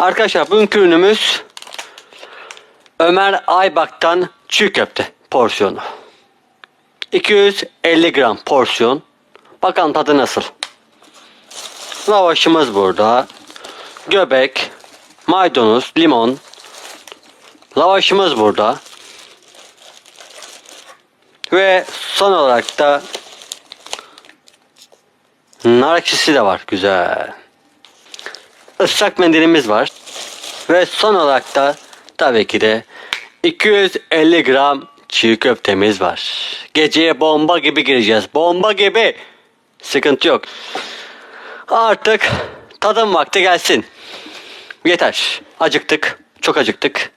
Arkadaşlar bugünkü ürünümüz Ömer Aybak'tan çiğ köfte porsiyonu. 250 gram porsiyon. Bakalım tadı nasıl. Lavaşımız burada. Göbek, maydanoz, limon. Lavaşımız burada. Ve son olarak da nar ekşisi de var. Güzel. Islak mendilimiz var. Ve son olarak da tabii ki de 250 gram çiğ köftemiz var. Geceye bomba gibi gireceğiz. Bomba gibi. Sıkıntı yok. Artık tadım vakti gelsin. Yeter. Acıktık. Çok acıktık.